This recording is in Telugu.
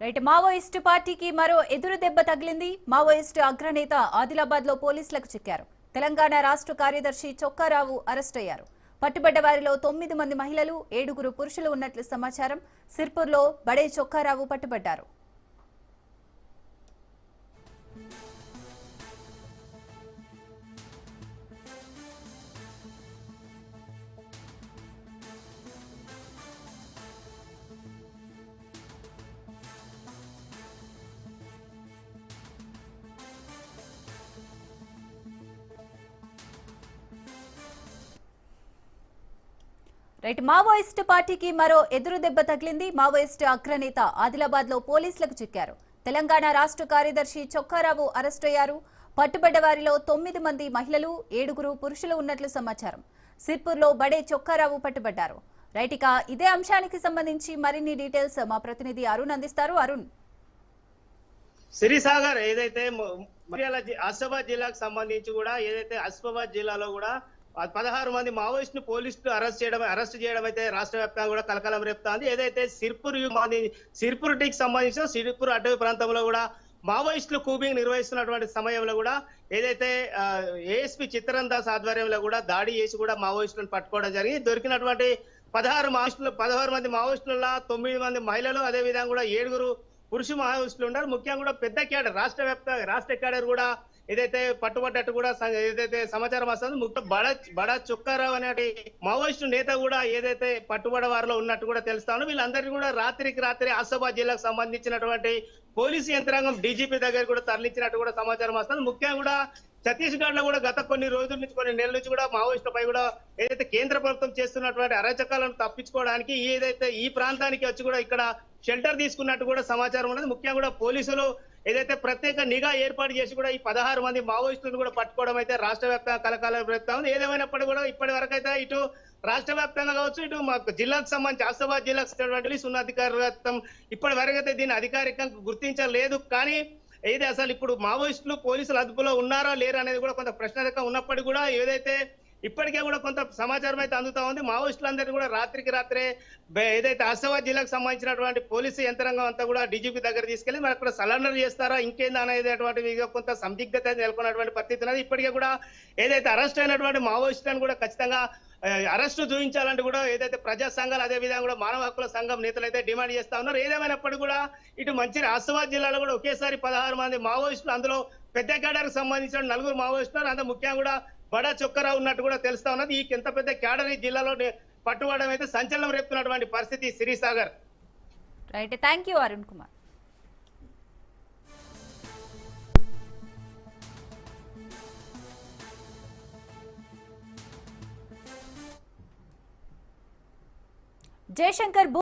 రైట్ మావోయిస్టు పార్టీకి మరో ఎదురు దెబ్బ తగిలింది. మావోయిస్టు అగ్రనేత ఆదిలాబాద్లో పోలీసులకు చిక్కారు. తెలంగాణ రాష్ట్ర కార్యదర్శి చొక్కారావు అరెస్ట్ అయ్యారు. పట్టుబడ్డ వారిలో తొమ్మిది మంది మహిళలు ఏడుగురు పురుషులు ఉన్నట్లు సమాచారం. సిర్పూర్లో బడే చొక్కారావు పట్టుబడ్డారు. రైట్ మావోయిస్టు పార్టీకి మరో ఎదురు దెబ్బ తగిలింది మావోయిస్టు అగ్రనేత. ఆదిలాబాద్లో పోలీసులకు చిక్కారు. తెలంగాణ రాష్ట్ర కార్యదర్శి చొక్కారావు అరెస్ట్ అయ్యారు. పట్టుబడ్డ వారిలో తొమ్మిది మంది మహిళలు ఏడుగురు పురుషులు ఉన్నట్లు సమాచారం. సిర్పూర్లో బడే చొక్కారావు పట్టుబడ్డారు. రైట్ ఇక ఇదే అంశానికి సంబంధించి మరిన్ని డీటెయిల్స్ మా ప్రతినిధి అరుణ్ అందిస్తారు. అరుణ్. సిరిసాగర్ ఏదైతే ఆసిఫాబాద్ జిల్లాకు సంబంధించి కూడా ఏదైతే ఆసిఫాబాద్ జిల్లాలో కూడా పదహారు మంది మావోయిస్టును పోలీసులు అరెస్ట్ చేయడం అరెస్ట్ చేయడం అయితే రాష్ట్ర వ్యాప్తంగా కూడా కలకలం రేపుతోంది. ఏదైతే సిర్పూర్ మంది- సిర్పూర్ టీకి సంబంధించిన సిర్పూర్ అటవీ ప్రాంతంలో కూడా మావోయిస్టులు కూబింగ్ నిర్వహిస్తున్నటువంటి సమయంలో కూడా ఏదైతే ఏఎస్పీ చిత్తరణ్ దాస్ ఆధ్వర్యంలో కూడా దాడి చేసి కూడా మావోయిస్టులను పట్టుకోవడం జరిగింది. దొరికినటువంటి పదహారు మావోయిస్టులు పదహారు మంది మావోయిస్టులలో తొమ్మిది మంది మహిళలు అదే విధంగా కూడా ఏడుగురు పురుషు మావోయిస్టులు ఉన్నారు. ముఖ్యంగా కూడా పెద్ద క్యాడర్ రాష్ట్ర వ్యాప్త రాష్ట్ర క్యాడర్ కూడా ఏదైతే పట్టుబడ్డట్టు కూడా ఏదైతే సమాచారం వస్తుంది ముఖ్య బడ బడ చుక్కారావు అనే మావోయిస్టు నేత కూడా ఏదైతే పట్టుబడ వారిలో ఉన్నట్టు కూడా తెలుస్తాను వీళ్ళందరినీ కూడా రాత్రికి రాత్రి ఆసాబాద్ జిల్లాకు సంబంధించినటువంటి పోలీసు యంత్రాంగం డీజీపీ దగ్గర కూడా తరలించినట్టు కూడా సమాచారం వస్తుంది. ముఖ్యంగా కూడా ఛత్తీస్గఢ్లో కూడా గత కొన్ని రోజుల నుంచి కొన్ని నెలల నుంచి కూడా మావోయిస్టులపై కూడా ఏదైతే కేంద్ర ప్రభుత్వం చేస్తున్నటువంటి అరాచకాలను తప్పించుకోవడానికి ఏదైతే ఈ ప్రాంతానికి వచ్చి కూడా ఇక్కడ షెల్టర్ తీసుకున్నట్టు కూడా సమాచారం ఉన్నది. ముఖ్యంగా కూడా పోలీసులు ఏదైతే ప్రత్యేక నిఘా ఏర్పాటు చేసి కూడా ఈ పదహారు మంది మావోయిస్టులను కూడా పట్టుకోవడం అయితే రాష్ట్ర వ్యాప్తంగా కలకాలం రేపుతా ఉంది. ఏదేమైనప్పటికీ కూడా ఇప్పటి వరకు అయితే ఇటు రాష్ట్ర వ్యాప్తంగా కావచ్చు ఇటు మాకు జిల్లాకు సంబంధించి ఆసిఫాబాద్ జిల్లాకు సంబంధించి ఉన్నతాధికారులత్వం ఇప్పటి వరకు అయితే దీన్ని అధికారికంగా గుర్తించలేదు. కానీ ఏది అసలు ఇప్పుడు మావోయిస్టులు పోలీసులు అదుపులో ఉన్నారా లేరా అనేది కూడా కొంత ప్రశ్నార్థకం ఉన్నప్పటికీ కూడా ఏదైతే ఇప్పటికే కూడా కొంత సమాచారం అయితే అందుతా ఉంది మావోయిస్టులందరినీ కూడా రాత్రికి రాత్రే ఏదైతే ఆసిఫాబాద్ జిల్లాకు సంబంధించినటువంటి పోలీసు యంత్రాంగం అంతా కూడా డీజీపీ దగ్గర తీసుకెళ్ళి మరి అక్కడ సరెండర్ చేస్తారా ఇంకేందా అనేది అటువంటి కొంత సందిగ్ధత నెలకొన్నటువంటి పరిస్థితి ఉన్నది. ఇప్పటికే కూడా ఏదైతే అరెస్ట్ అయినటువంటి మావోయిస్టులను కూడా ఖచ్చితంగా అరెస్ట్ చూపించాలంటే కూడా ఏదైతే ప్రజా సంఘాలు అదే విధంగా కూడా మానవ హక్కుల సంఘం నేతలు అయితే డిమాండ్ చేస్తా ఉన్నారు. ఏదేమైనప్పటికీ కూడా ఇటు మంచి ఆసిఫాబాద్ జిల్లాలో కూడా ఒకేసారి పదహారు మంది మావోయిస్టులు అందులో పెద్ద క్యాడర్ సంబంధించిన నలుగురు మావోయిస్టులు అంత ముఖ్యంగా కూడా బడా చొక్కరా ఉన్నట్టు కూడా తెలుస్తా ఉన్నది. ఈ ఎంత పెద్ద క్యాడర్ ఈ జిల్లాలో పట్టుబడడం అయితే సంచలనం రేపుతున్నటువంటి పరిస్థితి Sirisagar. Right thank you Arun Kumar. Jayashankar భూ